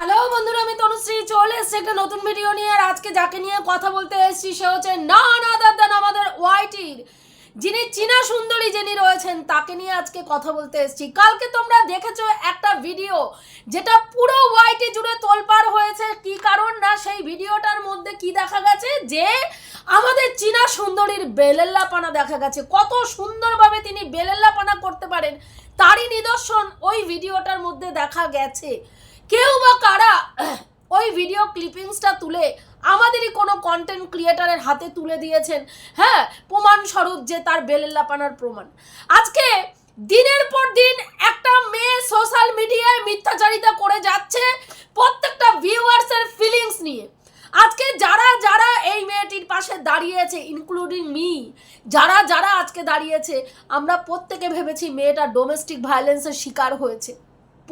Hello বন্ধুরা, আমি তনুশ্রী। চলে এসেছি একটা নতুন ভিডিও নিয়ে, আর আজকে যাকে নিয়ে কথা বলতে এসেছি, সে হচ্ছে না না দাদান আমাদের ওয়াইটির যিনি চীনা সুন্দরী যিনি রয়েছেন, তাকে নিয়ে আজকে কথা বলতে এসেছি। কালকে তোমরা দেখেছ একটা ভিডিও যেটা পুরো ওয়াইটি জুড়ে তোলপাড় হয়েছে। কি কারণ না, সেই ভিডিওটার মধ্যে কি দেখা গেছে? যে আমাদের চীনা সুন্দরীর বেলেল্লাপানা দেখা গেছে। কত সুন্দরভাবে তিনি বেলেল্লাপানা করতে পারেন, তারই নিদর্শন ওই ভিডিওটার মধ্যে দেখা গেছে। কেউ বা কারা ওই ভিডিও ক্লিপিংসটা তুলে আমাদেরই কোনো কন্টেন্ট ক্রিয়েটারের হাতে তুলে দিয়েছেন? হ্যাঁ প্রমাণস্বরূপ যে তার বেলেল্লাপানার প্রমাণ। আজকে দিনের পর দিন একটা মেয়ে সোশ্যাল মিডিয়ায় মিথ্যাচারিতা করে যাচ্ছে প্রত্যেকটা ভিউয়ার্সের ফিলিংস নিয়ে। আজকে যারা যারা এই মেয়েটির পাশে দাঁড়িয়েছে ইনক্লুডিং মি যারা যারা আজকে দাঁড়িয়েছে, আমরা প্রত্যেকে ভেবেছি মেয়েটা ডোমেস্টিক ভায়োলেন্সের শিকার হয়েছে।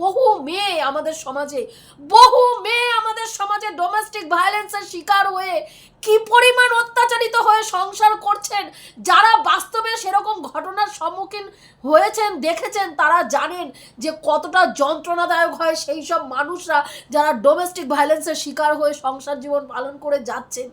বহু মেয়ে আমাদের সমাজে, বহু মেয়ে আমাদের সমাজে ডোমেস্টিক ভায়োলেন্সের শিকার হয়ে কি পরিমাণ অত্যাচারিত হয়ে সংসার করছেন, যারা বাস্তবে সেরকম ঘটনার সম্মুখীন হয়েছেন, দেখেছেন, তারা জানেন যে কতটা যন্ত্রণাদায়ক হয় সেই সব মানুষরা যারা ডোমেস্টিক ভায়োলেন্সের শিকার হয়ে সংসার জীবন পালন করে যাচ্ছেন।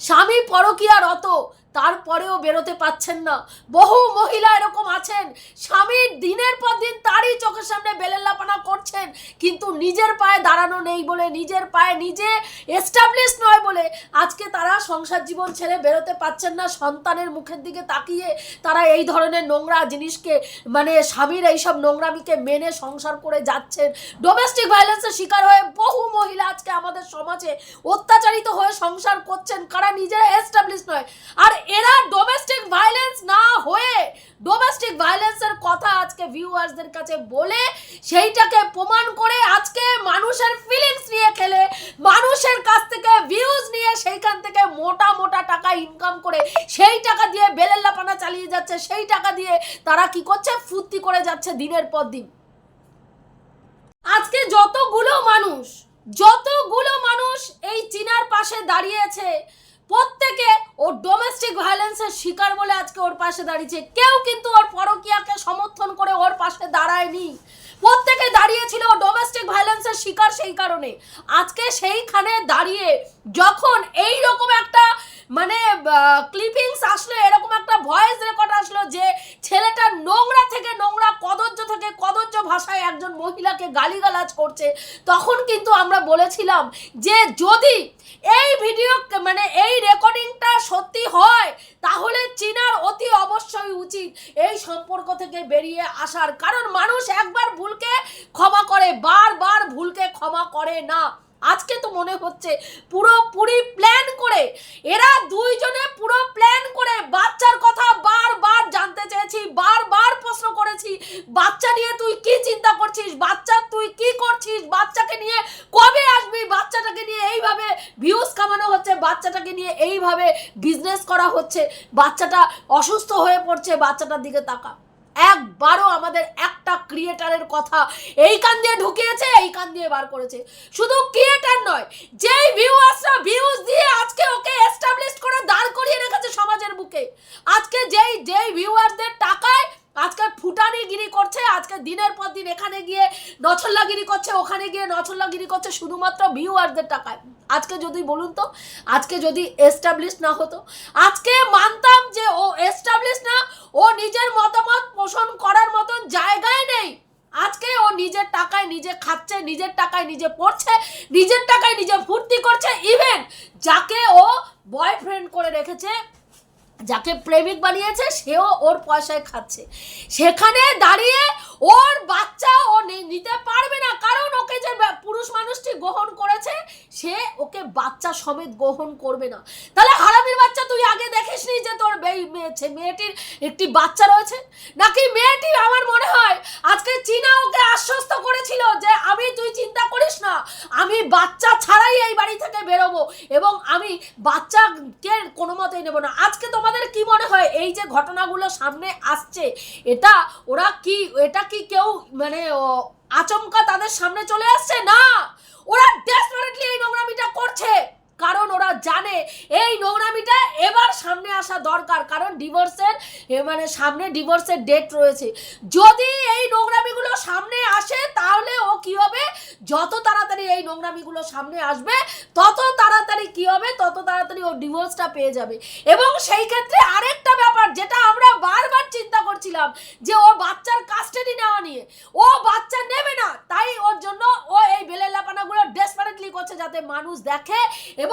স্বামী পরকীয়ারত তারপরেও বেরোতে পাচ্ছেন না। বহু মহিলা এরকম আছেন। স্বামীর দিনের পর দিন তারই চোখের সামনে বেলেল্লাপানা করছেন। কিন্তু নিজের পায়ে দাঁড়ানো নেই বলে, নিজের পায়ে নিজে এস্টাবলিশ নয় বলে আজকে তারা সংসার জীবন ছেড়ে বেরোতে পাচ্ছেন না। সন্তানের মুখের দিকে তাকিয়ে তারা এই ধরনের নোংরা জিনিসকে মানে স্বামীর এইসব নোংরামিকে মেনে সংসার করে যাচ্ছেন। ডোমেস্টিক ভায়োলেন্সের শিকার হয়ে বহু মহিলা আজকে আমাদের সমাজে অত্যাচারিত হয়ে সংসার করছেন। কারা নিজেরা এস্টাবলিশ নয়। আর এরা ডোমেস্টিক ভায়োলেন্স না হয়ে ডোমেস্টিক ভায়োলেন্সের কথা আজকে ভিউয়ার্সদের কাছে বলে সেইটাকে প্রমাণ করে আজকে মানুষের ফিলিংস নিয়ে খেলে, মানুষের কাছ থেকে ভিউজ নিয়ে সেইখান থেকে মোটা মোটা টাকা ইনকাম করে সেই টাকা দিয়ে বেলেল্লাপানা চালিয়ে যাচ্ছে, সেই টাকা দিয়ে তারা কি করছে? ফুর্তি করে যাচ্ছে দিনের পর দিন। আজকে যতগুলো মানুষ যতগুলো মানুষ এই চীনার পাশে দাঁড়িয়েছে প্রত্যেকে ও ডোমেস্টিক ভায়োলেন্সের শিকার বলে আজকে ওর পাশে দাঁড়িয়েছে। কেউ কিন্তু ওর পরকিয়াকে সমর্থন করে ওর পাশে দাঁড়ায়নি। প্রত্যেকে দাঁড়িয়েছিল ডোমেস্টিক ভায়োলেন্সের শিকার সেই কারণে। আজকে সেইখানে দাঁড়িয়ে যখন এই রকম একটা মানে ক্লিপিংস আসলো, এরকম একটা ভয়েস রেকর্ড আসলো যে ছেলেটা নোংরা থেকে নোংরা কদর্য থেকে কদর্য ভাষায় একজন মহিলাকে গালিগালাজ করছে, তখন কিন্তু আমরা বলেছিলাম যে যদি এই ভিডিও মানে এই রেকর্ডিংটা সত্যি হয়, তাহলে চীনার অতি অবশ্যই উচিত এই সম্পর্ক থেকে বেরিয়ে আসার। কারণ মানুষ একবার ভুলকে ক্ষমা করে, বারবার ভুলকে ক্ষমা করে না। আজকে তো মনে হচ্ছে পুরোপুরি প্ল্যান করে, এরা দুইজনে পুরো প্ল্যান করে বাচ্চার কথা বারবার জানতে চেয়েছি, বারবার প্রশ্ন করেছি, বাচ্চা নিয়ে তুই কি চিন্তা করছিস, বাচ্চা তুই কি করছিস, বাচ্চাকে নিয়ে কবে আসবি, বাচ্চাটাকে নিয়ে এইভাবে ভিউজ কামানো হচ্ছে, বাচ্চাটাকে নিয়ে এইভাবে বিজনেস করা হচ্ছে, বাচ্চাটা অসুস্থ হয়ে পড়ছে, বাচ্চাটার দিকে তাকা একবারও আমাদের একটা ক্রিয়েটারের কথা এই কান দিয়ে ঢুকিয়েছে, এই কান দিয়ে বার করেছে। শুধু ক্রিয়েটার নয়, যেই ভিউয়ার্সরা ভিউজ দিয়ে আজকে ওকে এস্টাবলিশ করে দাঁড় করিয়ে রেখেছে সমাজের বুকে, আজকে যেই যেই ভিউয়ারদের টাকায় আজকে ফুটানিগিরি করছে, আজকে দিনের পর দিন এখানে গিয়ে নছল্লাগিরি করছে, ওখানে গিয়ে নছল্লাগিরি করছে, শুধুমাত্র ভিউয়ারদের টাকায়। আজকে যদি বলুন তো, আজকে যদি এস্টাবলিশ না হতো, আজকে মানতাম যে ও এস্টাবলিশ না, ও নিজের মতামত পোষণ করার মতন জায়গায় নেই। আজকে ও নিজের টাকায় নিজে খাচ্ছে, নিজের টাকায় নিজে পড়ছে, নিজের টাকায় নিজে ফুর্তি করছে ইভেন যাকে ও বয়ফ্রেন্ড করে রেখেছে যাকে প্রেমিক বানিয়েছে সেও ওর পয়সায় খাচ্ছে। সেখানে দাঁড়িয়ে ওর বাচ্চা ও নিতে পারবে না। কারণ ওকে যে পুরুষ মানুষটি গ্রহণ করেছে, সে ওকে বাচ্চা সমেত গ্রহণ করবে না। তাহলে হারামির বাচ্চা তুই আগে দেখিসনি যে তোর মেয়েটির একটি বাচ্চা রয়েছে? নাকি মেয়েটি, আমার মনে হয়, আজকে চীনা ওকে আশ্বস্ত করেছিল যে আমি তুই চিন্তা করিস না, আমি বাচ্চা ছাড়াই এই বাড়ি থেকে বেরোবো এবং আমি বাচ্চাকে কোনো মতেই নেব না। আজকে তোমাদের কি মনে হয়, এই যে ঘটনাগুলো সামনে আসছে, এটা ওরা কি এটা কি কেউ মানে আচমকা তাদের সামনে চলে আসছে? না! ওরা ডেসপারেটলি এই নোংরামিটা করছে! কারণ ওরা জানে এই নোংরামিটা এবার সামনে আসা দরকার, কারণ ডিভোর্সের মানে সামনে ডিভোর্সের ডেট রয়েছে। যদি এই নোংরামিগুলো সামনে আসে, তাহলে ও কি হবে? যত তাড়াতাড়ি এই নোংরামিগুলো সামনে আসবে, তত তাড়াতাড়ি কি হবে? তত তাড়াতাড়ি ও ডিভোর্সটা পেয়ে যাবে। এবং সেই ক্ষেত্রে আরেকটা ব্যাপার, যেটা আমরা বারবার চিন্তা করছিলাম, যে ও বাচ্চার কাস্টাডি নেওয়া নিয়ে। ও বাচ্চা নেবে না, তাই ওর জন্য ও এই বেলেলাপানাগুলো ডেসপারেটলি করছে যাতে মানুষ দেখে এবং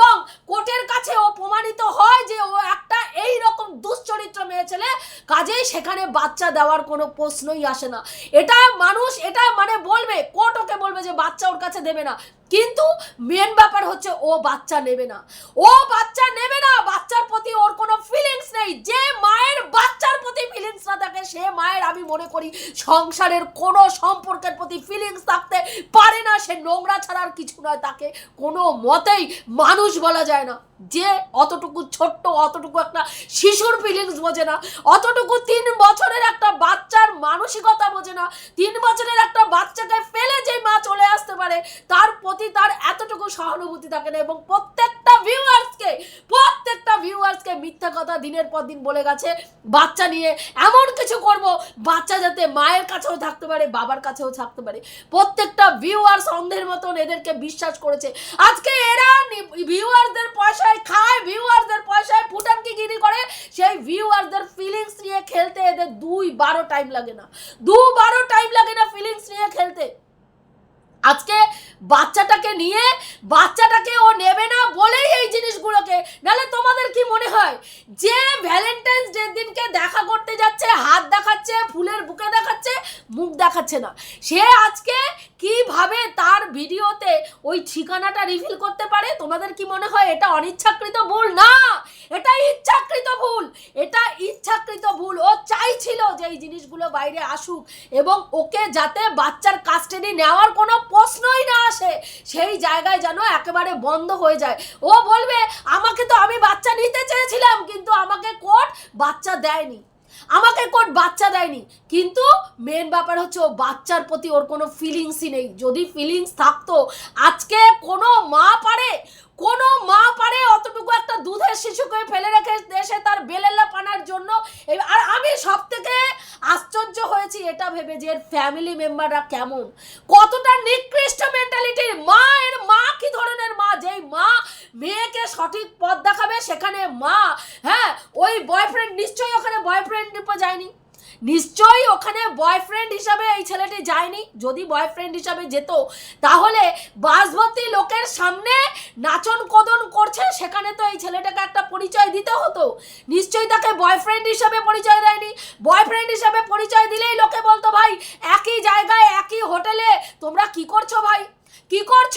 কোর্টের কাছে ও প্রমাণিত হয় যে ও একটা এই রকম দুশ্চরিত্র মেয়ে ছেলে, কাজেই সেখানে বাচ্চা দেওয়ার কোনো প্রশ্নই আসে না। এটা মানুষ, এটা মানে বলবে, কোর্ট ওকে বলবে যে বাচ্চা ওর কাছে দেবে না। কিন্তু মেন ব্যাপার হচ্ছে ও বাচ্চা নেবে না। ও বাচ্চা নেবে না, বাচ্চার প্রতি ওর কোনো ফিলিংস নেই। যে মায়ের বাচ্চার প্রতি ফিলিংস না থাকে, সে মায়ের, আমি মনে করি, সংসারের কোনো সম্পর্কের প্রতি ফিলিংস থাকতে পারে না। সে নোংরা ছাড়ার কিছু নয় তাকে। কোনো মতেই মানুষ বলা যায় না। যে অতটুকু ছোট্ট, অতটুকু একটা শিশুর ফিলিংস বোঝে না। অতটুকু তিন বছরের একটা বাচ্চার মানসিকতা বোঝে না। তিন বছরের একটা বাচ্চাকে ফেলে যে মা চলে আসতে পারে, তার প্রতি তার এতটুকু সহানুভূতি থাকে না এবং প্রত্যেকটা ভিউয়ার্সকে প্রত্যেকটা ভিউয়ার্সকে মিথ্যা কথা দিনের পর দিন বলে গেছে, বাচ্চা নিয়ে এমন কিছু করব, বাচ্চা যাতে মায়ের কাছেও থাকতে পারে, বাবার কাছেও থাকতে পারে। প্রত্যেকটা ভিউয়ার্স অন্ধের মতন এদেরকে বিশ্বাস করেছে। আজকে এরা ভিউয়ারদের পয়সায় খায় ভিউয়ারদের পয়সায় ফুটানকি গিরি করে, সেই ভিউয়ারদের ফিলিংস নিয়ে খেলতে এদের দুই বারো টাইম লাগে না। দু বারো টাইম লাগে না ফিলিংস নিয়ে খেলতে। আজকে বাচ্চাটাকে নিয়ে বাচ্চাটাকে ও নেবে না বলেই এই জিনিসগুলোকে। নাহলে তোমাদের কি মনে হয়? যে ভ্যালেন্টাইন্স ডে দিনকে দেখা করতে যাচ্ছে, হাত দেখাচ্ছে, ফুলের বুকে দেখাচ্ছে, মুখ দেখাচ্ছে না। সে আজকে কীভাবে তার ভিডিওতে ওই ঠিকানাটা রিভিল করতে পারে? তোমাদের কি মনে হয় এটা অনিচ্ছাকৃত ভুল? না! এটা ইচ্ছাকৃত ভুল! এটা ইচ্ছাকৃত ভুল। ও চাইছিল যে এই জিনিসগুলো বাইরে আসুক এবং ওকে যাতে বাচ্চার কাস্টাডি নেওয়ার কোনো প্রশ্নই না আসে, সেই জায়গায় যেন একেবারে বন্ধ হয়ে যায়। ও বলবে, আমাকে তো আমি বাচ্চা নিতে চেয়েছিলাম, কিন্তু আমাকে কোর্ট বাচ্চা দেয়নি। আমাকে কোর্ট বাচ্চা দেয়নি। কিন্তু মেন ব্যাপার হচ্ছে ও বাচ্চার প্রতি ওর কোনো ফিলিংসই নেই। যদি ফিলিংস থাকতো, আজকে কোনো মা পারে, কোনো মা পারে অতটুকু একটা দুধের শিশুকে ফেলে রেখে দেশে তার বেলেল্লা পানার জন্য। আর আমি সব থেকে আশ্চর্য হয়েছি এটা ভেবে যে এর ফ্যামিলি মেম্বাররা কেমন। কতটা নিকৃষ্ট মেন্টালিটির মা, এর মা কি ধরনের মা? যেই মা মেয়েকে সঠিক পথ দেখাবে সেখানে মা হ্যাঁ ওই বয়ফ্রেন্ড নিশ্চয়ই ওখানে বয়ফ্রেন্ড রূপে যায়নি। নিশ্চয়ই ওখানে বয়ফ্রেন্ড হিসাবে এই ছেলেটি যায়নি। যদি বয়ফ্রেন্ড হিসাবে যেত, তাহলে বাসভর্তি লোকের সামনে নাচন কদন করছে, সেখানে তো এই ছেলেটাকে একটা পরিচয় দিতে হতো। নিশ্চয়ই তাকে বয়ফ্রেন্ড হিসাবে পরিচয় দেয়নি। বয়ফ্রেন্ড হিসাবে পরিচয় দিলেই লোকে বলতো, ভাই, একই জায়গায়, একই হোটেলে তোমরা কি করছ ভাই? কি করছ?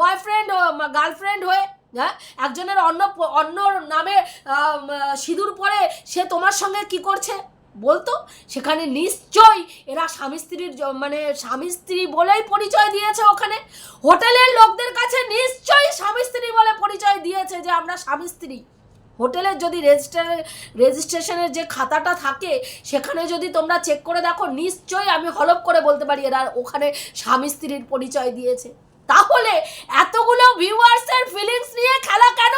বয়ফ্রেন্ড গার্লফ্রেন্ড হয়ে হ্যাঁ? একজনের অন্য অন্য নামে সিঁদুর পরে সে তোমার সঙ্গে কি করছে? বলতো? সেখানে নিশ্চয়ই এরা স্বামী স্ত্রীর মানে স্বামী স্ত্রী বলেই পরিচয় দিয়েছে ওখানে। হোটেলের লোকদের কাছে নিশ্চয়ই স্বামী স্ত্রী বলে পরিচয় দিয়েছে যে আমরা স্বামী স্ত্রী। হোটেলের যদি রেজিস্টার, রেজিস্ট্রেশনের যে খাতাটা থাকে, সেখানে যদি তোমরা চেক করে দেখো, নিশ্চয়ই আমি হলপ করে বলতে পারি এরা ওখানে স্বামী স্ত্রীর পরিচয় দিয়েছে। তাহলে এতগুলো ভিউয়ার্সের ফিলিংস নিয়ে খেলা কেন?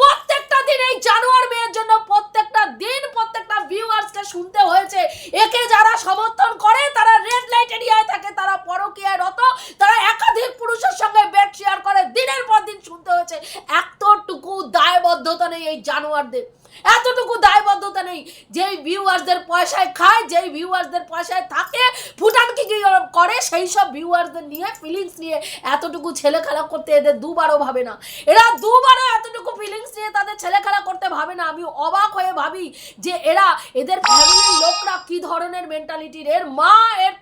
প্রত্যেকটা দিন এই জানোয়ার মেয়ের জন্য প্রত্যেকটা দিন প্রত্যেকটা ভিউয়ার্সকে শুনতে হয়েছে। একে যারা সমর্থন করে, তারা রেড লাইট এরিয়ায় থাকে, তারা পরকীয়ায় রত, তারা একাধিক পুরুষের সঙ্গে বেড শেয়ার করে, দিনের পর দিন শুনতে হয়েছে। এতটুকু দায়বদ্ধতা নেই এই জানোয়ারদের যেই ভিউয়ার্সদের পয়সায় খায়, যেই ভিউয়ার্সদের পয়সায় থাকে ফুটান কি কি করে, সেই সব ভিউয়ার্সদের নিয়ে ফিলিংস নিয়ে এতটুকু ছেলে খেলা করতে এদের দুবারও ভাবে না। এরা দুবারও এতটুকু ফিলিংস নিয়ে তাদের ছেলে খেলা করতে ভাবে না। আমি অবাক হয়ে ভাবি যে এরা, এদের ফ্যামিলির লোকরা কি ধরনের মেন্টালিটির এর মা, এর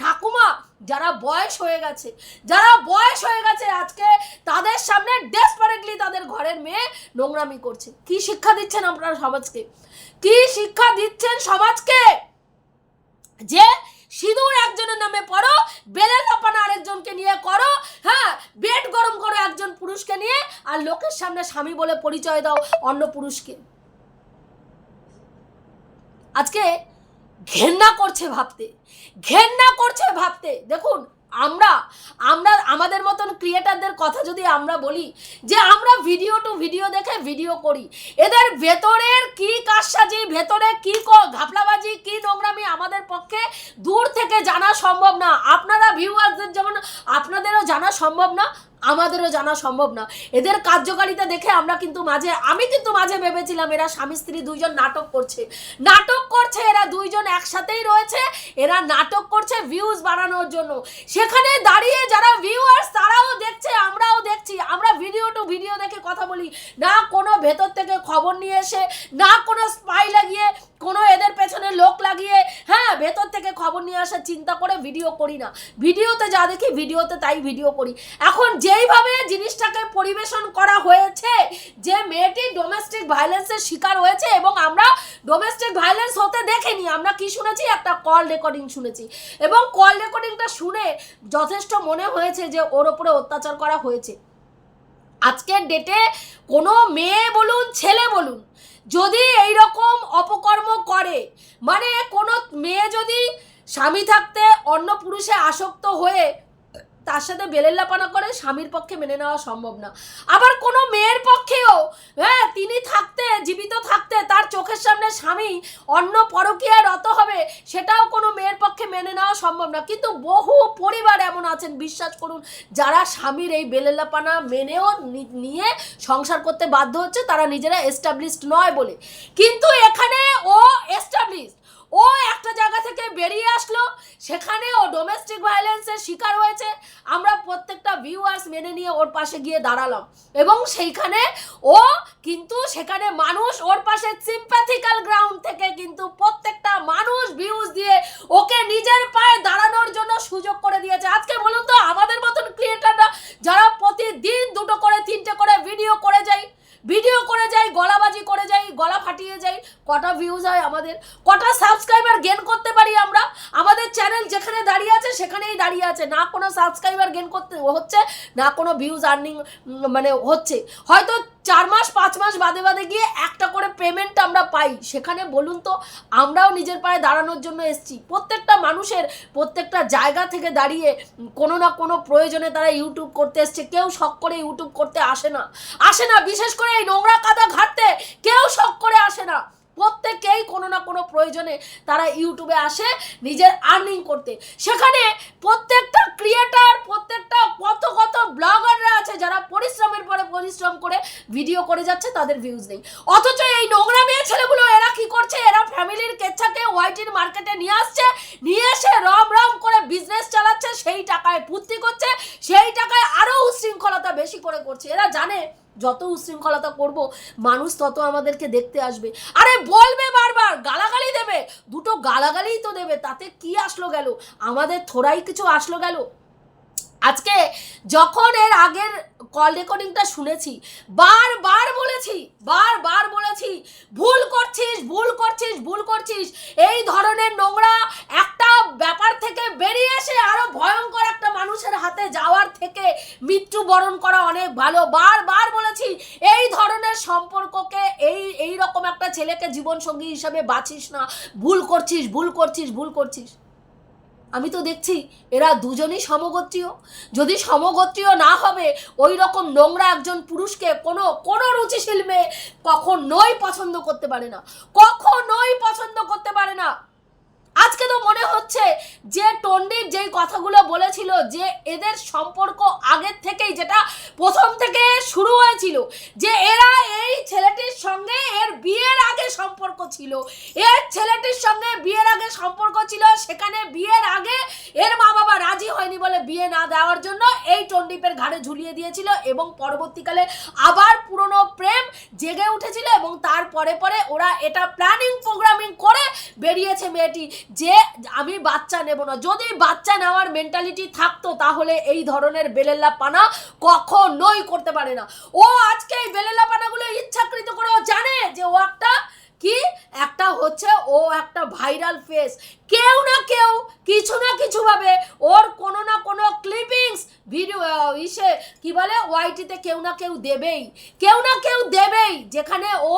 ঠাকুমা, যারা বয়স হয়ে গেছে, যারা বয়স হয়ে গেছে আজকে, তাদের সামনে ডেসপারেটলি তাদের ঘরের মেয়ে নোংরামি করছে। কি শিক্ষা দিচ্ছেন আপনারা সমাজকে? কি শিক্ষা দিচ্ছেন সমাজকে? যে সিঁদুর একজনের নামে পড়ো, বেলের লাপানা আরেকজনকে নিয়ে করো হ্যাঁ বেড গরম করো একজন পুরুষকে নিয়ে, আর লোকের সামনে স্বামী বলে পরিচয় দাও অন্য পুরুষকে। আজকে ঘেন্না করছে ভাবতে, ঘেন্না করছে ভাবতে। দেখুন আমরা আমরা, আমাদের মতন ক্রিয়েটারদের কথা যদি আমরা বলি, যে আমরা ভিডিও টু ভিডিও দেখে ভিডিও করি, এদের ভেতরের কি কাজসাজি ভেতরে কি ঘাপলাবাজি, কি নোংরামি আমাদের পক্ষে দূর থেকে জানা সম্ভব না। আপনারা ভিউয়ারদের যেমন, আপনাদেরও জানা সম্ভব না আমাদেরও জানা সম্ভব না। এদের কার্যকারিতা দেখে আমরা কিন্তু মাঝে, আমি কিন্তু মাঝে ভেবেছিলাম এরা স্বামী, স্ত্রী দুইজন নাটক করছে। নাটক করছে, এরা দুইজন একসাথেই রয়েছে, এরা নাটক করছে ভিউজ বাড়ানোর জন্য। সেখানে দাঁড়িয়ে যারা ভিউয়ার্স তারাও দেখছে, আমরাও দেখছি। আমরা ভিডিও টু ভিডিও দেখে কথা বলি। না কোনো ভেতর থেকে খবর নিয়ে এসে, না কোনো স্পাই লাগিয়ে কোনো এদের পেছনে লোক লাগিয়ে হ্যাঁ ভেতর থেকে খবর নিয়ে আসার চিন্তা করে ভিডিও করি না। ভিডিওতে যা দেখি ভিডিওতে তাই ভিডিও করি। এখন যেইভাবে জিনিসটাকে পরিবেশন করা হয়েছে, যে মেয়েটি ডোমেস্টিক ভায়োলেন্সের শিকার হয়েছে এবং আমরা ডোমেস্টিক ভায়োলেন্স হতে দেখিনি, আমরা কি শুনেছি? একটা কল রেকর্ডিং শুনেছি। এবং কল রেকর্ডিংটা শুনে যথেষ্ট মনে হয়েছে যে ওর ওপরে অত্যাচার করা হয়েছে। আজকের ডেটে কোনো মেয়ে বলুন, ছেলে বলুন, যদি এই রকম অপকর্ম করে মানে কোনো মেয়ে যদি স্বামী থাকতে অন্য পুরুষে আসক্ত হয়ে তার সাথে বেলেল্লাপানা করে স্বামীর পক্ষে মেনে নেওয়া সম্ভব না। আবার কোনো মেয়ের পক্ষেও হ্যাঁ তিনি থাকতে, জীবিত থাকতে তার চোখের সামনে স্বামী অন্য পরকীয়ায় রত হবে, সেটাও কোনো মেয়ের পক্ষে মেনে নেওয়া সম্ভব না। কিন্তু বহু পরিবার এমন আছেন, বিশ্বাস করুন, যারা স্বামীর এই বেলেল্লাপানা মেনেও নিয়ে সংসার করতে বাধ্য হচ্ছে, তারা নিজেরা এস্টাবলিশড নয় বলে। কিন্তু এখানে ও এস্টাবলিশড ও একটা জায়গা থেকে বেরিয়ে আসলো, সেখানে ও ডোমেস্টিক ভায়োলেন্সের শিকার হয়েছে আমরা প্রত্যেকটা ভিউয়ার্স মেনে নিয়ে ওর পাশে গিয়ে দাঁড়ালাম। এবং সেইখানে ও কিন্তু সেখানে মানুষ ওর পাশে সিম্প্যাথিক্যাল গ্রাউন্ড থেকে কিন্তু প্রত্যেকটা মানুষ ভিউজ দিয়ে ওকে নিজের পায়ে দাঁড়ানোর জন্য সুযোগ করে দিয়েছে। আজকে বলুন তো, আমাদের মতন ক্রিয়েটাররা যারা প্রতিদিন দুটো করে, তিনটে করে ভিডিও করে যাই ভিডিও করে যাই, গলাবাজি করে যাই, গলা ফাটিয়ে যাই, কটা ভিউজ হয় আমাদের, কটা সাবস্ক্রাইবার গেন করতে পারি আমরা? আমাদের চ্যানেল যেখানে দাঁড়িয়ে আছে, সেখানেই দাঁড়িয়ে আছে। না কোনো সাবস্ক্রাইবার গেন করতে হচ্ছে, না কোনো ভিউজ আর্নিং মানে হচ্ছে। হয়তো চার মাস, পাঁচ মাস বাদে বাদে গিয়ে একটা করে পেমেন্ট আমরা পাই। সেখানে বলুন তো, আমরাও নিজের পায়ে দাঁড়ানোর জন্য এসেছি। প্রত্যেকটা মানুষের প্রত্যেকটা জায়গা থেকে দাঁড়িয়ে কোনো না কোনো প্রয়োজনে তারা ইউটিউব করতে এসছে। কেউ শখ করে ইউটিউব করতে আসে না। আসে না, বিশেষ করে এই নোংরা কাদা ঘাটতে কেউ শখ করে আসে না। প্রত্যেকেই কোনো না কোনো প্রয়োজনে তারা ইউটিউবে আসে নিজের আর্নিং করতে। সেখানে প্রত্যেকটা ক্রিয়েটার প্রত্যেকটা কত কত ব্লগাররা আছে যারা পরিশ্রমের পরে পরিশ্রম করে ভিডিও করে যাচ্ছে, তাদের ভিউজ নেই। অথচ এই নোংরা মেয়ে ছেলেগুলো এরা কি করছে? এরা ফ্যামিলির কেচ্ছাকে ওয়াইটির মার্কেটে নিয়ে আসছে, নিয়ে এসে রম রম করে বিজনেস চালাচ্ছে, সেই টাকায় ফুর্তি করছে, সেই টাকায় আরও উশৃঙ্খলতা বেশি করে করছে। এরা জানে যত উশৃঙ্খলতা করব, মানুষ তত আমাদেরকে দেখতে আসবে। আরে বলবে বারবার, গালাগালি দেবে। দুটো গালাগালিই তো দেবে, তাতে কি আসলো গেল? আমাদের থোড়াই কিছু আসলো গেল? আজকে যখন এর আগের কল রেকর্ডিংটা শুনেছি, বারবার বলেছি বারবার বলেছি, ভুল করছিস ভুল করছিস ভুল করছিস। এই ধরনের নোংরা একটা ব্যাপার থেকে বেরিয়ে এসে আরও ভয়ঙ্কর একটা মানুষের হাতে যাওয়ার থেকে মৃত্যুবরণ করা অনেক ভালো। বারবার বলেছি, এই ধরনের সম্পর্ককে, এই এই রকম একটা ছেলেকে জীবনসঙ্গী হিসাবে বাছিস না। ভুল করছিস ভুল করছিস ভুল করছিস। আমি তো দেখছি এরা দুজনই সমগোত্রীয়। যদি সমগোত্রীয় না হবে ওই রকম নোংরা একজন পুরুষকে কোনো কোনো রুচিশীল মেয়ে কখনোই পছন্দ করতে পারে না। কখনোই পছন্দ করতে পারে না। আজকে তো মনে হচ্ছে যে টন্ডির যেই কথাগুলো বলেছিল, যে এদের সম্পর্ক আগের থেকেই যেটা প্রথম থেকে শুরু হয়েছিল, যে এরা এই ছেলেটির সঙ্গে এর বিয়ের আগে সম্পর্ক ছিল। এর ছেলেটির সঙ্গে বিয়ের আগে সম্পর্ক ছিল, সেখানে বিয়ের আগে এর মা বাবা রাজি হয়নি বলে বিয়ে না দেওয়ার জন্য এই টন্ডিপের ঘাড়ে ঝুলিয়ে দিয়েছিল এবং পরবর্তীকালে আবার পুরনো প্রেম জেগে উঠেছিল এবং তারপরে পরে ওরা এটা প্ল্যানিং প্রোগ্রামিং করে বেরিয়েছে মেয়েটি। যে আমি বাচ্চা নেব না। যদি বাচ্চা নেওয়ার মেন্টালিটি থাকতো, তাহলে এই ধরনের বেলেল্লা পানা কখনোই করতে পারে না। ও আজকে এই বেলেল্লা পানাগুলো ইচ্ছাকৃত করে ও জানে যে ও একটা কি? একটা হচ্ছে ও একটা ভাইরাল ফেস কেউ না কেউ কিছু না কিছু ভাবে ওর কোনো না কোনো ক্লিপিংস ভিডিও ইসে, কি বলে ওয়াইটিতে কেউ না কেউ দেবেই। কেউ না কেউ দেবেই যেখানে ও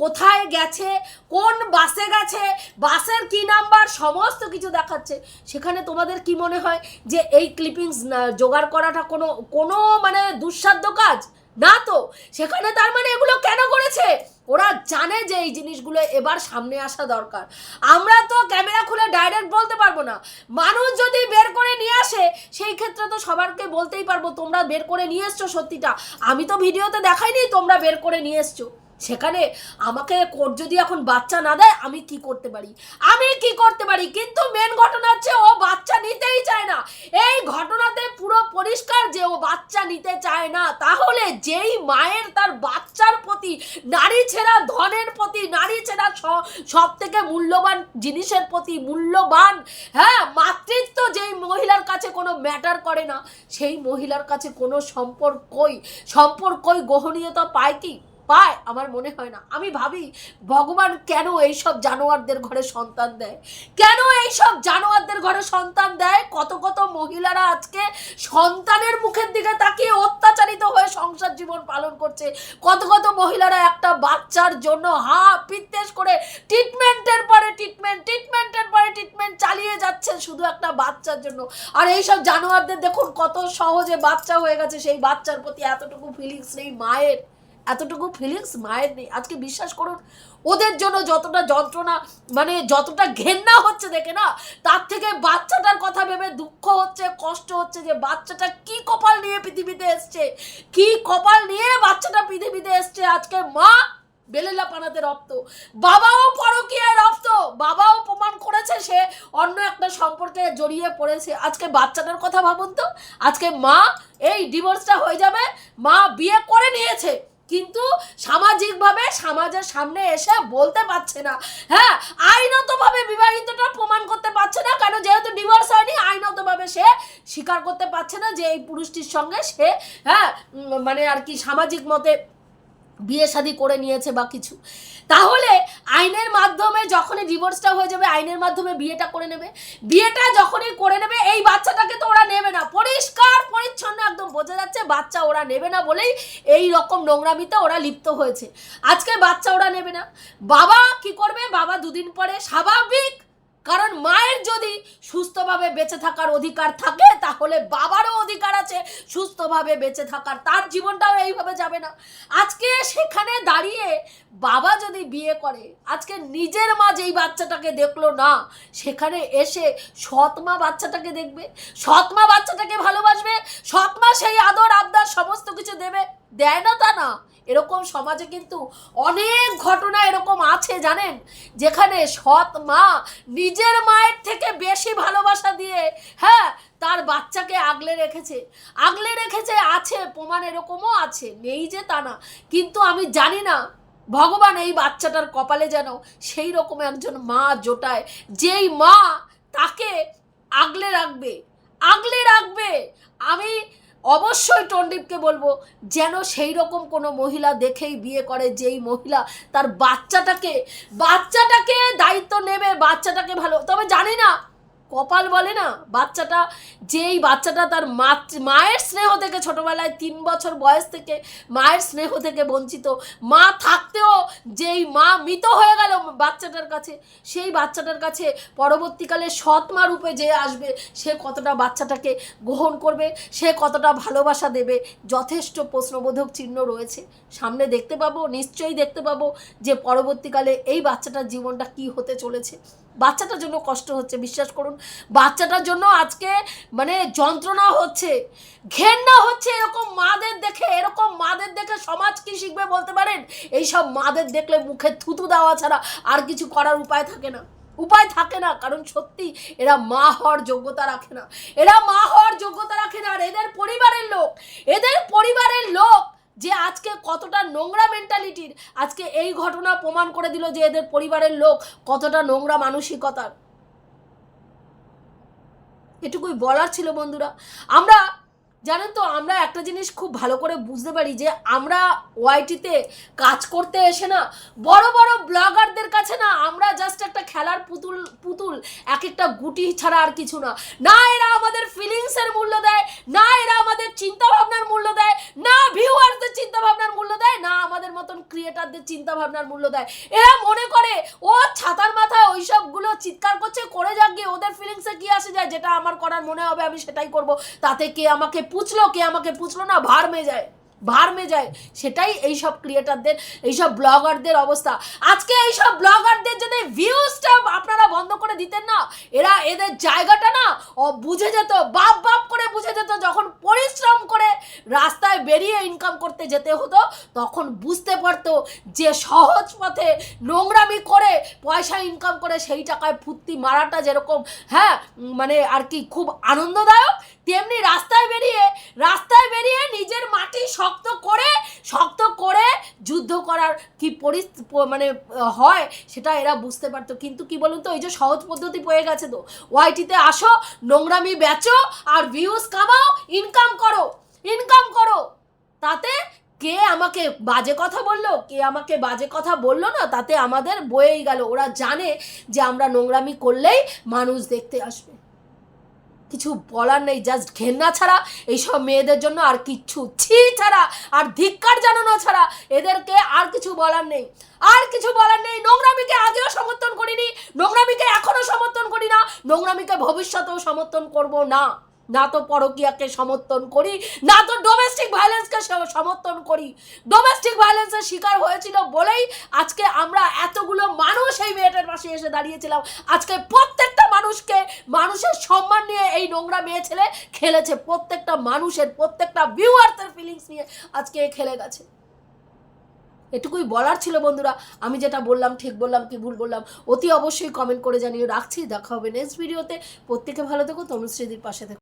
কোথায় গেছে, কোন বাসে গেছে বাসের কি নাম্বার সমস্ত কিছু দেখাচ্ছে। সেখানে তোমাদের কি মনে হয় যে এই ক্লিপিংস জোগাড় করাটা কোনো কোনো মানে দুঃসাধ্য কাজ? না তো। সেখানে তার মানে এগুলো কেন করেছে? ওরা জানে যে এই জিনিসগুলো এবার সামনে আসা দরকার। আমরা তো ক্যামেরা খুলে ডাইরেক্ট বলতে পারব না। মানুষ যদি বের করে নিয়ে আসে, সেই ক্ষেত্রে তো সবারকে বলতেই পারব, তোমরা বের করে নিয়ে এসছো সত্যিটা। আমি তো ভিডিওতে দেখাইনি তোমরা বের করে নিয়ে এসছো। সেখানে আমাকে কোর্ট যদি এখন বাচ্চা না দেয়, আমি কি করতে পারি? আমি কি করতে পারি? কিন্তু মেন ঘটনা হচ্ছে ও বাচ্চা নিতেই চায় না। এই ঘটনাতে পুরো পরিষ্কার যে ও বাচ্চা নিতে চায় না, তাহলে যেই মায়ের তার বাচ্চার প্রতি, নারী ছেঁড়া ধনের প্রতি, নারী ছেঁড়া সব থেকে মূল্যবান জিনিসের প্রতি মূল্যবান হ্যাঁ মাতৃত্ব যেই মহিলার কাছে কোনো ম্যাটার করে না, সেই মহিলার কাছে কোনো সম্পর্কই সম্পর্কই গ্রহণীয়তা পায় কি? পায়, আমার মনে হয় না। আমি ভাবি, ভগবান কেন এইসব জানোয়ারদের ঘরে সন্তান দেয়? কেন এইসব জানোয়ারদের ঘরে সন্তান দেয়? কত কত মহিলারা আজকে সন্তানের মুখের দিকে তাকিয়ে অত্যাচারিত হয়ে সংসার জীবন পালন করছে। কত কত মহিলারা একটা বাচ্চার জন্য হা পিত্তেশ করে ট্রিটমেন্টের পরে ট্রিটমেন্ট ট্রিটমেন্টের পরে ট্রিটমেন্ট চালিয়ে যাচ্ছে শুধু একটা বাচ্চার জন্য। আর এইসব জানোয়ারদের দেখুন কত সহজে বাচ্চা হয়ে গেছে। সেই বাচ্চার প্রতি এতটুকু ফিলিংস নেই মায়ের। এতটুকু ফিলিংস মায়ের নেই। আজকে বিশ্বাস করুন, ওদের জন্য যতটা যন্ত্রণা মানে যতটা ঘেন্না হচ্ছে দেখে না, তার থেকে বাচ্চাটার কথা ভেবে দুঃখ হচ্ছে, কষ্ট হচ্ছে যে বাচ্চাটা কি কপাল নিয়ে পৃথিবীতে এসছে, কি কপাল নিয়ে বাচ্চাটা পৃথিবীতে এসছে। আজকে মা বেলেলা পানাতে রপ্ত। বাবাও পরকীয়ায় রপ্ত। বাবাও প্রমাণ করেছে সে অন্য একটা সম্পর্কে জড়িয়ে পড়েছে। আজকে বাচ্চাটার কথা ভাবুন তো, আজকে মা, এই ডিভোর্সটা হয়ে যাবে, মা বিয়ে করে নিয়েছে। কিন্তু সামাজিকভাবে সমাজের সামনে এসে বলতে পারছে না। হ্যাঁ আইনতভাবে বিবাহিতটা প্রমাণ করতে পারছে না কারণ যেহেতু ডিভোর্স হয়নি, আইনতভাবে সে স্বীকার করতে পারছে না যে এই পুরুষটির সঙ্গে সে হ্যাঁ মানে আর কি সামাজিক মতে বিয়ে শাদি করে নিয়েছে বা কিছু। তাহলে আইনের মাধ্যমে যখনই ডিভোর্সটা হয়ে যাবে, আইনের মাধ্যমে বিয়েটা করে নেবে। বিয়েটা যখনই করে নেবে, এই বাচ্চাটাকে তো ওরা নেবে না। পরিষ্কার, পরিচ্ছন্ন একদম বোঝা যাচ্ছে বাচ্চা ওরা নেবে না বলেই এই রকম নোংরামিতে ওরা লিপ্ত হয়েছে। আজকে বাচ্চা ওরা নেবে না। বাবা কি করবে? বাবা দুদিন পরে স্বাভাবিক কারণ মায়ের যদি সুস্থভাবে বেঁচে থাকার অধিকার থাকে, তাহলে বাবারও অধিকার আছে সুস্থভাবে বেঁচে থাকার। তার জীবনটাও এইভাবে যাবে না। আজকে সেখানে দাঁড়িয়ে বাবা যদি বিয়ে করে, আজকে নিজের মা যেই বাচ্চাটাকে দেখল না, সেখানে এসে সৎমা বাচ্চাটাকে দেখবে সৎমা বাচ্চাটাকে ভালোবাসবে সৎমা সেই আদর, আবদার সমস্ত কিছু দেবে, দেয় না তা না। এরকম সমাজে কিন্তু অনেক ঘটনা এরকম আছে, জানেন? যেখানে সৎ মা নিজের মায়ের থেকে বেশি ভালোবাসা দিয়ে হ্যাঁ তার বাচ্চাকে আগলে রেখেছে। আগলে রেখেছে, আছে, প্রমাণ এরকমও আছে, নেই যে তা না। কিন্তু আমি জানি না ভগবান এই বাচ্চাটার কপালে যেন সেই রকম একজন মা জোটায়, যেই মা তাকে আগলে রাখবে আগলে রাখবে। আমি অবশ্যই টন্ডিপকে বলব, যেন সেই রকম কোনো মহিলা দেখেই বিয়ে করে, যেই মহিলা তার বাচ্চাটাকে বাচ্চাটাকে দায়িত্ব নেবে, বাচ্চাটাকে ভালো, তবে জানি না কপাল বলে না? বাচ্চাটা যেই বাচ্চাটা তার মায়ের স্নেহ থেকে ছোটবেলায় তিন বছর বয়স থেকে মায়ের স্নেহ থেকে বঞ্চিত, মা থাকতেও যেই মা মৃত হয়ে গেল বাচ্চাটার কাছে, সেই বাচ্চাটার কাছে পরবর্তীকালে সৎ মা রূপে যে আসবে, সে কতটা বাচ্চাটাকে গ্রহণ করবে, সে কতটা ভালোবাসা দেবে, যথেষ্ট প্রশ্নবোধক চিহ্ন রয়েছে। সামনে দেখতে পাবো, নিশ্চয়ই দেখতে পাবো যে পরবর্তীকালে এই বাচ্চাটার জীবনটা কি হতে চলেছে। বাচ্চাটার জন্য কষ্ট হচ্ছে, বিশ্বাস করুন। বাচ্চাটার জন্য আজকে মানে যন্ত্রণা হচ্ছে। ঘেন্না হচ্ছে এরকম মাদের দেখে, এরকম মাদের দেখে সমাজ কি শিখবে বলতে পারেন? এইসব মাদের দেখলে মুখে থুতু দেওয়া ছাড়া আর কিছু করার উপায় থাকে না। উপায় থাকে না, কারণ সত্যি এরা মা হওয়ার যোগ্যতা রাখে না। এরা মা হওয়ার যোগ্যতা রাখে না, আর এদের পরিবারের লোক, এদের পরিবারের লোক যে আজকে কতটা নোংরা মেন্টালিটির আজকে এই ঘটনা প্রমাণ করে দিল যে এদের পরিবারের লোক কতটা নোংরা মানসিকতার। এটুকুই বলার ছিল বন্ধুরা। আমরা জানেন তো, আমরা একটা জিনিস খুব ভালো করে বুঝতে পারি যে আমরা ওয়াইটিতে কাজ করতে এসে না, বড় বড় ব্লগারদের কাছে না আমরা জাস্ট একটা খেলার পুতুল পুতুল এক একটা গুটি ছাড়া আর কিছু না। না এরা আমাদের ফিলিংসের মূল্য দেয়, না এরা আমাদের চিন্তা ভাবনার মূল্য দেয়, না ভিউয়ারদের চিন্তা ভাবনার মূল্য দেয়, না আমাদের মতন ক্রিয়েটারদের চিন্তা ভাবনার মূল্য দেয়। এরা মনে করে, ও ছাতার মাথায় ওই সবগুলো চিৎকার করছে, করে যাক গিয়ে ওদের ফিলিংসে কি আসে যায়, যেটা আমার করার মনে হবে, আমি সেটাই করব। তাতে কে আমাকে পুছলো, কে আমাকে পুছলো না, ভার মে যায়, ভার মে যায়। সেটাই এইসব ক্রিয়েটারদের, এইসব ব্লগারদের অবস্থা। আজকে এইসব ব্লগারদের যদি ভিউজটা আপনারা বন্ধ করে দিতেন না, এরা এদের জায়গাটা না বুঝে যেত, বাপ বাপ করে বুঝে যেত, যখন পরিশ্রম করে রাস্তায় বেরিয়ে ইনকাম করতে যেতে হতো, তখন বুঝতে পারতো যে সহজ পথে নোংরামি করে পয়সা ইনকাম করে সেই টাকায় ফুর্তি মারাটা যেরকম হ্যাঁ মানে আর কি খুব আনন্দদায়ক তেমনি রাস্তায় বেরিয়ে রাস্তায় বেরিয়ে নিজের মাটি শক্ত করে শক্ত করে যুদ্ধ করার কি পরিস্থিতি মানে হয় সেটা এরা বুঝতে পারতো। কিন্তু কি বলুন তো, এই যে সহজ পদ্ধতি পেয়ে গেছে তো। ওয়াইটিতে আসো, নোংরামি বেচো আর ভিউজ কামাও ইনকাম করো ইনকাম করো। তাতে কে আমাকে বাজে কথা বলল, কে আমাকে বাজে কথা বলল না, তাতে আমাদের বয়েই গেল। ওরা জানে যে আমরা নোংরামি করলেই মানুষ দেখতে আসবে। কিছু বলার নেই জাস্ট ঘেন্না ছাড়া। এইসব মেয়েদের জন্য আর কিচ্ছু, ছি ছাড়া, আর ধিক্কার জানানো ছাড়া এদেরকে আর কিছু বলার নেই। আর কিছু বলার নেই, নোংরামিকে আগেও সমর্থন করিনি, নোংরামিকে এখনও সমর্থন করি না, নোংরামিকে ভবিষ্যতেও সমর্থন করব না। না তো পরকীয়াকে সমর্থন করি, না তো ডোমেস্টিক ভায়োলেন্সকে সমর্থন করি। ডোমেস্টিক ভায়োলেন্সের শিকার হয়েছিল বলেই আজকে আমরা এতগুলো মানুষ এই মেয়েটার পাশে এসে দাঁড়িয়েছিলাম। আজকে প্রত্যেকটা মানুষকে, মানুষের সম্মান নিয়ে এই নোংরা মেয়ে ছেলে খেলেছে। প্রত্যেকটা মানুষের, প্রত্যেকটা ভিউয়ার্সের ফিলিংস নিয়ে আজকে খেলে গেছে। এটুকুই বলার ছিল বন্ধুরা। আমি যেটা বললাম, ঠিক বললাম কি ভুল বললাম, অতি অবশ্যই কমেন্ট করে জানিয়ে রাখছি, দেখা হবে নেক্সট ভিডিওতে প্রত্যেকে ভালো থেকো, তনুশ্রীদির পাশে থেকো।